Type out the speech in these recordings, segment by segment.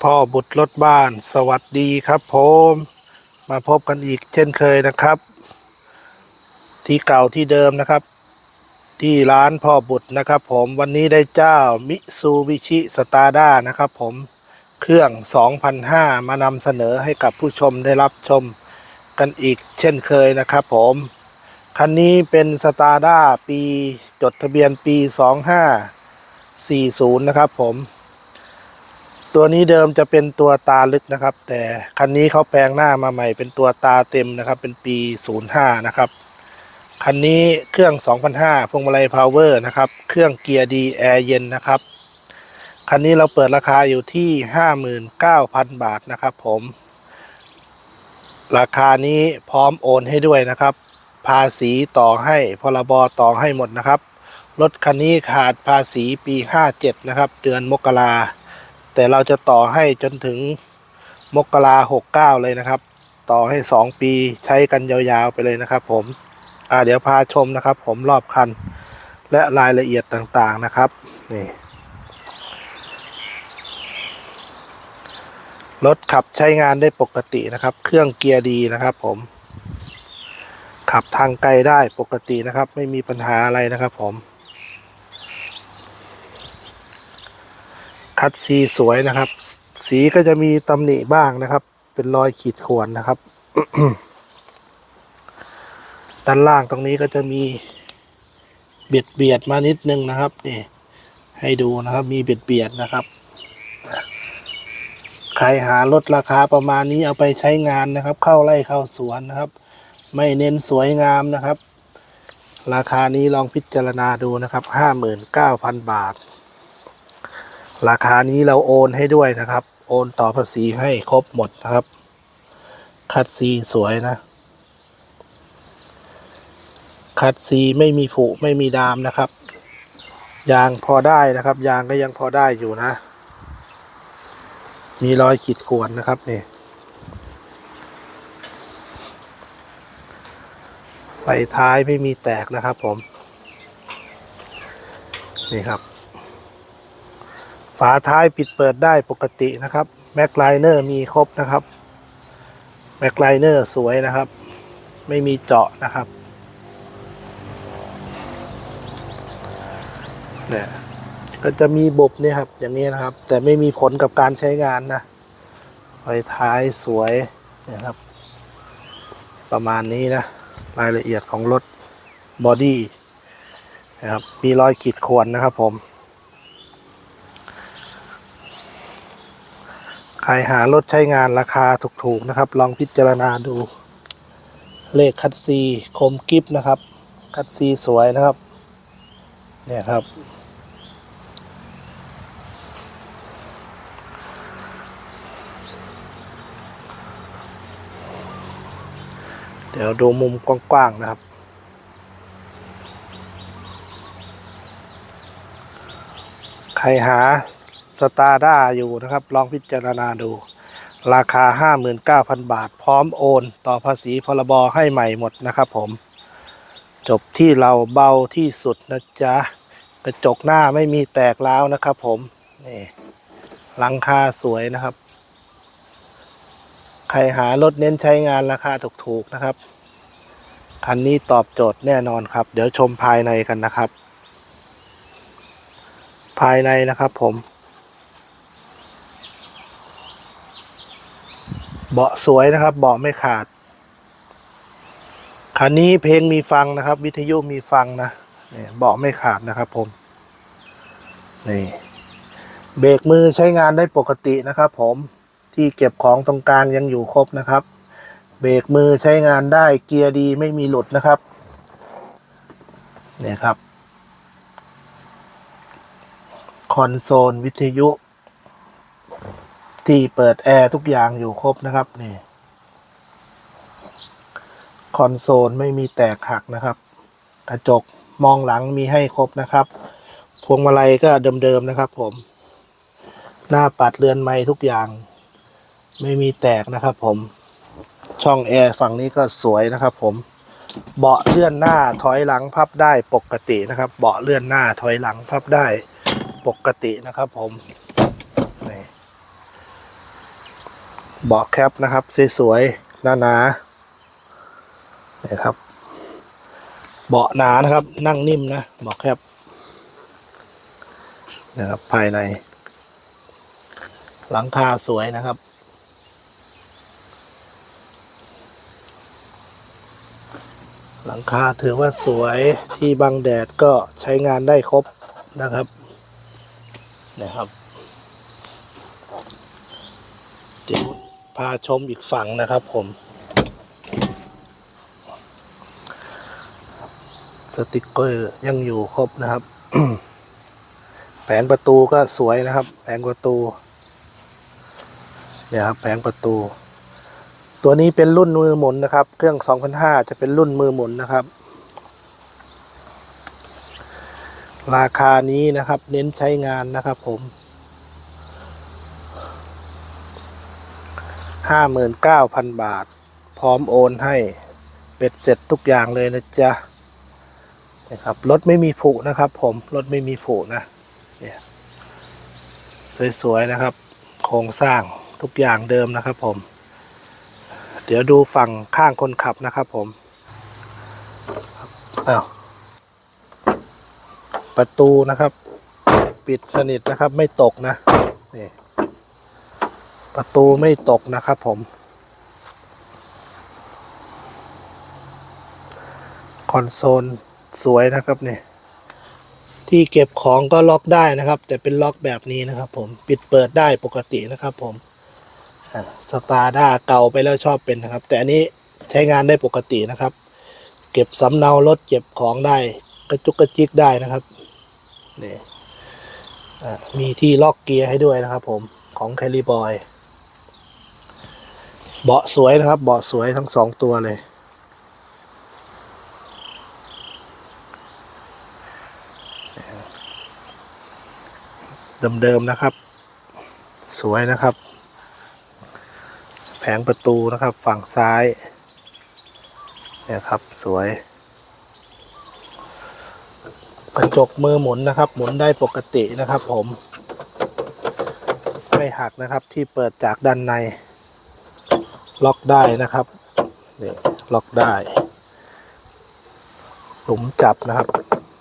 พ่อบุตรรถบ้านสวัสดีครับผมมาพบกันอีกเช่นเคยนะครับ ที่เก่าที่เดิมนะครับ ที่ร้านพ่อบุตรนะครับ ผมวันนี้ได้เจ้ามิซูบิชิสตาร์ด้านะครับ ผมเครื่อง 2,005 มานำเสนอให้กับผู้ชมได้รับชมกันอีกเช่นเคยนะครับ ผม คันนี้เป็นสตาร์ด้าปีจดทะเบียนปี 2540 นะครับผม ตัวนี้เดิมจะเป็นตัวตาลึกนะครับ แต่คันนี้เขาแปลงหน้ามาใหม่ เป็นตัวตาเต็มนะครับ เป็นปี 05 นะครับ คันนี้เครื่อง 2005พวงมาลัยพาวเวอร์นะครับ เครื่องเกียร์ดีแอร์เย็นนะครับ คันนี้เราเปิดราคาอยู่ที่ 59,000 บาทนะครับผม ราคานี้พร้อมโอนให้ด้วยนะครับ ภาษีต่อให้พรบต่อให้หมดนะครับ รถคันนี้ขาดภาษีปี 57 นะครับ เดือนมกรา แต่เราจะต่อให้จนถึงมกราหกเก้าเลยนะครับ ต่อให้สองปีใช้กันยาวๆไปเลยนะครับ ผมอ่าเดี๋ยวพาชมนะครับ ผมรอบคัน และรายละเอียดต่างๆนะครับนี่รถขับใช้งานได้ปกตินะครับ เครื่องเกียร์ดีนะครับ ผม ขับทางไกลได้ปกตินะครับ ไม่มีปัญหาอะไรนะครับ ผม คัดซีสวยนะครับ สีก็จะมีตำหนิบ้างนะครับ เป็นรอยขีดข่วนนะครับ ด้านล่างตรงนี้ก็จะมีเบียดเบียดมานิดนึงนะครับนี่ให้ดูนะครับ มีเบียดเบียดนะครับใครหารถราคาประมาณนี้เอาไปใช้งานนะครับ เข้าไร่เข้าสวนนะครับ ไม่เน้นสวยงามนะครับ ราคานี้ลองพิจารณาดูนะครับห้าหมื่นเก้าพันบาท ราคานี้เราโอนให้ด้วยนะครับ โอนต่อภาษีให้ครบหมดนะครับ คัดซีสวยนะ คัดซีไม่มีผุไม่มีดามนะครับ ยางพอได้นะครับ ยางก็ยังพอได้อยู่นะ มีรอยขีดข่วนนะครับนี่ไฟท้ายไม่มีแตกนะครับผม นี่ครับาท้ายปิดเปิดได้ปกตินะครับแม็กไลเนอร์มีครบนะครับแม็กไลเนอร์สวยนะครับ ไม่มีเจาะนะครับเนี่ยก็จะมีบบเนี่ยครับอย่างนี้นะครับ แต่ไม่มีผลกับการใช้งานนะไฟท้ายสวยนะครับ ประมาณนี้นะรายละเอียดของรถบอดี้นะครับมีรอยขีดข่วนนะครับผม ใครหารถใช้งานราคาถูกๆนะครับ ลองพิจารณาดู เลขคัดซีคมกิฟนะครับ คัดซีสวยนะครับ เนี่ยครับ เดี๋ยวดูมุมกว้าง ๆ นะครับใครหา สตาร์ด้าอยู่นะครับ ลองพิจารณาดู ราคา 59,000 บาท พร้อมโอน ต่อภาษีพรบให้ใหม่หมดนะครับผม จบที่เราเบาที่สุดนะจ๊ะ กระจกหน้าไม่มีแตกแล้วนะครับผม นี่หลังคาสวยนะครับ ใครหารถเน้นใช้งานราคาถูกๆนะครับ คันนี้ตอบโจทย์แน่นอนครับ เดี๋ยวชมภายในกันนะครับ ภายในนะครับผม เบาะสวยนะครับ เบาะไม่ขาด คันนี้เพลงมีฟังนะครับ วิทยุมีฟังนะนี่เบาะไม่ขาดนะครับผม นี่เบรกมือใช้งานได้ปกตินะครับ ผมที่เก็บของตรงกลางยังอยู่ครบนะครับ เบรกมือใช้งานได้เกียร์ดีไม่มีหลุดนะครับเนี่ยครับ คอนโซลวิทยุ ที่เปิดแอร์ทุกอย่างอยู่ครบนะครับนี่คอนโซลไม่มีแตกหักนะครับ กระจกมองหลังมีให้ครบนะครับ พวงมาลัยก็เดิมๆนะครับ ผม หน้าปัดเรือนไม้ทุกอย่าง ไม่มีแตกนะครับ ผม ช่องแอร์ฝั่งนี้ก็สวยนะครับ ผม เบาะเลื่อนหน้าถอยหลังพับได้ปกตินะครับ เบาะเลื่อนหน้าถอยหลังพับได้ปกตินะครับ ผมนี่ เบาะแคปนะครับสวยๆหนาๆนี่ครับ เบาะหนานะครับ นั่งนิ่มนะเบาะแคปนะครับภายใน หลังคาสวยนะครับหลังคาถือว่าสวยที่บังแดดก็ใช้งานได้ครบนะครับนะครับเดี๋ยวาชมอีกฝั่งนะครับผม สติกเกอร์ยังอยู่ครบนะครับแผงประตูก็สวยนะครับ แผงประตูเนี่ยครับแผงประตู ตัวนี้เป็นรุ่นมือหมุนนะครับ เครื่อง 2005 จะเป็นรุ่นมือหมุนนะครับ ราคานี้นะครับ เน้นใช้งานนะครับผม 59,000 บาท พร้อมโอนให้เป็ดเสร็จทุกอย่างเลยนะจ๊ะนะครับรถไม่มีผุนะครับ ผมรถไม่มีผุนะเนี่ยสวยๆนะครับ โครงสร้างทุกอย่างเดิมนะครับ ผม เดี๋ยวดูฝั่งข้างคนขับนะครับ ผมอ้าวประตูนะครับ ปิดสนิทนะครับไม่ตกนะนี่ ประตูไม่ตกนะครับผม คอนโซลสวยนะครับเนี่ยที่เก็บของก็ล็อกได้นะครับ แต่เป็นล็อกแบบนี้นะครับ ผมปิดเปิดได้ปกตินะครับผมสตาร์ด้าเก่าไปแล้วชอบเป็นนะครับ แต่อันนี้ใช้งานได้ปกตินะครับ เก็บสำเนารถเก็บของได้กระจุกกระจิกได้นะครับนี่มีที่ล็อกเกียร์ให้ด้วยนะครับผมของแคลิบอย เบาะสวยนะครับ เบาะสวยทั้งสองตัวเลย เดิมๆนะครับ สวยนะครับ แผงประตูนะครับฝั่งซ้ายเนี่ยครับสวย กระจกมือหมุนนะครับ หมุนได้ปกตินะครับผม ไม่หักนะครับที่เปิดจากด้านใน ล็อกได้นะครับนี่ล็อกได้ หลุมจับนะครับ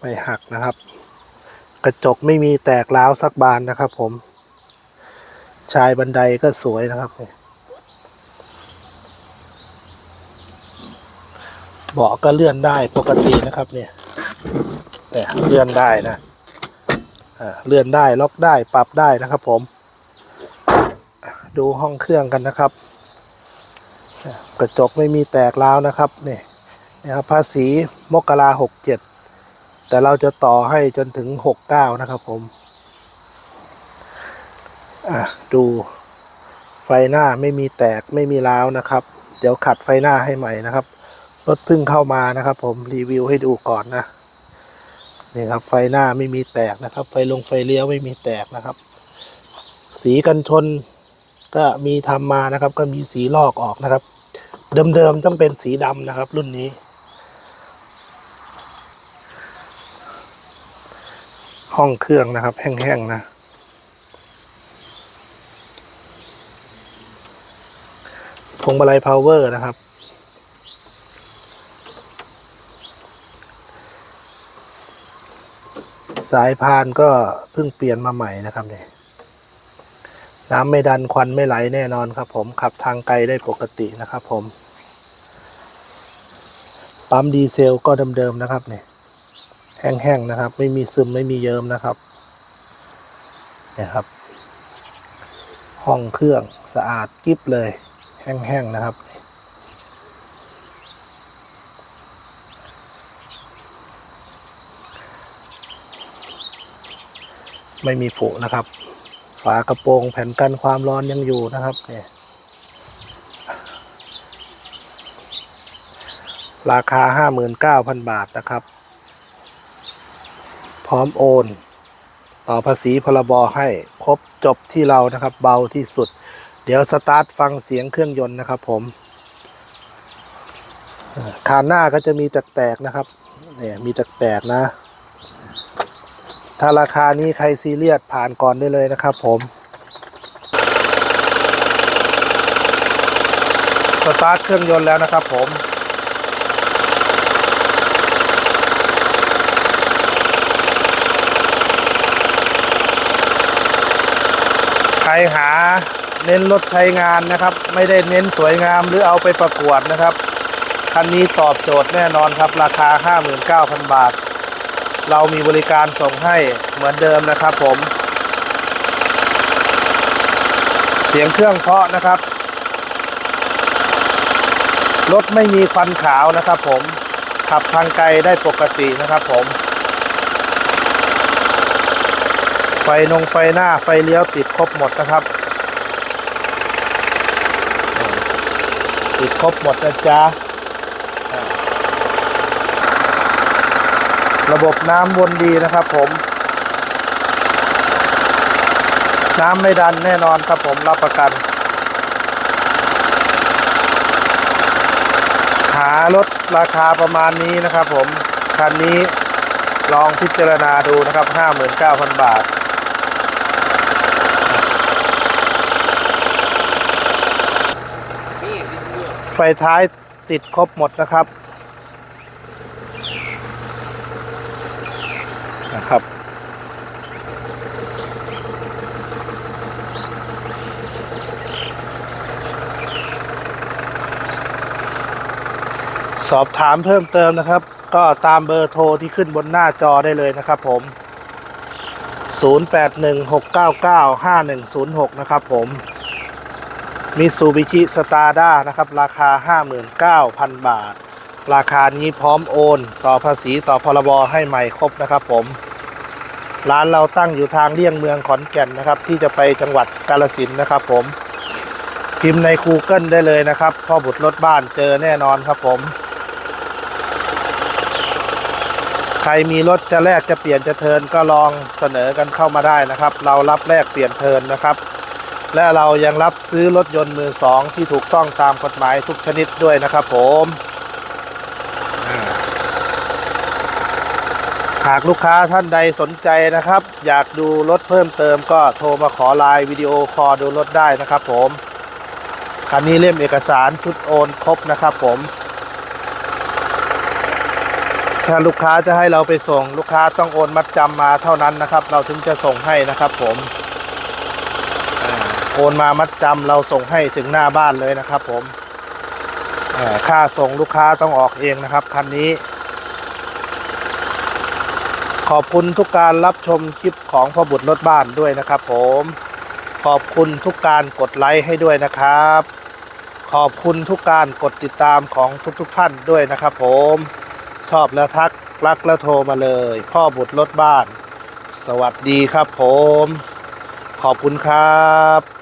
ไม่หักนะครับ กระจกไม่มีแตกร้าวสักบานนะครับ ผม ชายบันไดก็สวยนะครับนี่เบาะก็เลื่อนได้ปกตินะครับเนี่ยเนี่ยเลื่อนได้นะอ่าเลื่อนได้ล็อกได้ปรับได้นะครับผม ดูห้องเครื่องกันนะครับ กระจกไม่มีแตกร้าวนะครับนี่นะครับภาษีมกราหกเจ็ดแต่เราจะต่อให้จนถึงหกเก้านะครับผมอะดูไฟหน้าไม่มีแตกไม่มีร้าวนะครับ เดี๋ยวขัดไฟหน้าให้ใหม่นะครับรถเพิ่งเข้ามานะครับผมรีวิวให้ดูก่อนนะนี่ครับไฟหน้าไม่มีแตกนะครับ ไฟลงไฟเลี้ยวไม่มีแตกนะครับ สีกันชนก็มีทำมานะครับ ก็มีสีลอกออกนะครับ เดิมๆต้องเป็นสีดำนะครับ รุ่นนี้ ห้องเครื่องนะครับ แห้งๆนะ พวงมาลัยพาวเวอร์นะครับ สายพานก็เพิ่งเปลี่ยนมาใหม่นะครับเนี่ย น้ำไม่ดันควันไม่ไหลแน่นอนครับผมขับทางไกลได้ปกตินะครับผม ปั๊มดีเซลก็เดิมๆนะครับเนี่ยแห้งๆนะครับ ไม่มีซึมไม่มีเยิ้มนะครับเนี่ยครับ ห้องเครื่องสะอาดกิ๊บเลย แห้งๆนะครับไม่มีผุนะครับ ฝากระโปรงแผ่นกันความร้อนยังอยู่นะครับเนี่ยราคา 59,000 บาทนะครับ พร้อมโอน ต่อภาษีพรบให้ครบจบที่เรานะครับ เบาที่สุด เดี๋ยวสตาร์ทฟังเสียงเครื่องยนต์นะครับผมคานหน้าก็จะมีแตกๆนะครับเนี่ยมีแตกๆนะ ถ้าราคานี้ใครซีเรียสผ่านก่อนได้เลยนะครับผมสตาร์ทเครื่องยนต์แล้วนะครับผมใครหาเน้นรถใช้งานนะครับ ไม่ได้เน้นสวยงามหรือเอาไปประกวดนะครับ คันนี้ตอบโจทย์แน่นอนครับ ราคา 59,000 บาท เรามีบริการส่งให้เหมือนเดิมนะครับผม เสียงเครื่องเพาะนะครับ รถไม่มีควันขาวนะครับผม ขับทางไกลได้ปกตินะครับผม ไฟนงไฟหน้าไฟเลี้ยวติดครบหมดนะครับ ติดครบหมดนะจ๊ะอ่า ระบบน้ำวนดีนะครับผม น้ำไม่ดันแน่นอนครับผมรับประกัน หารถราคาประมาณนี้นะครับผม คันนี้ลองพิจารณาดูนะครับ 59,000 บาท ไฟท้ายติดครบหมดนะครับ นะครับ สอบถามเพิ่มเติมนะครับ ก็ตามเบอร์โทรที่ขึ้นบนหน้าจอได้เลยนะครับผม 0816995106 นะครับผมมิซูบิชิสตาร์ด้านะครับ ราคา 59,000 บาท ราคานี้พร้อมโอน ต่อภาษีต่อพรบให้ใหม่ครบนะครับผม ร้านเราตั้งอยู่ทางเลี่ยงเมืองขอนแก่นนะครับ ที่จะไปจังหวัดกาลสินนะครับ ผม พิมพ์ใน Google ได้เลยนะครับพ่อบุตรรถบ้านเจอแน่นอนครับผม ใครมีรถจะแลกจะเปลี่ยนจะเทิร์นก็ลองเสนอกันเข้ามาได้นะครับ เรารับแลกเปลี่ยนเทิร์นนะครับ และเรายังรับซื้อรถยนต์มือสองที่ถูกต้องตามกฎหมายทุกชนิดด้วยนะครับ ผมอ่า หากลูกค้าท่านใดสนใจนะครับ อยากดูรถเพิ่มเติมก็โทรมาขอไลน์วิดีโอคอลดูรถได้นะครับผมคันนี้เล่มเอกสารชุดโอนครบนะครับผมถ้าลูกค้าจะให้เราไปส่งลูกค้าต้องโอนมัดจำมาเท่านั้นนะครับ เราถึงจะส่งให้นะครับผมโอนมามัดจำเราส่งให้ถึงหน้าบ้านเลยนะครับผมค่าส่งลูกค้าต้องออกเองนะครับคันนี้ ขอบคุณทุกการรับชมคลิปของพ่อบุตรรถบ้านด้วยนะครับผม ขอบคุณทุกการกดไลค์ให้ด้วยนะครับ ขอบคุณทุกการกดติดตามของทุกๆท่านด้วยนะครับผม ชอบแล้วทักรักแล้วโทรมาเลย พ่อบุตรรถบ้าน สวัสดีครับผม ขอบคุณครับ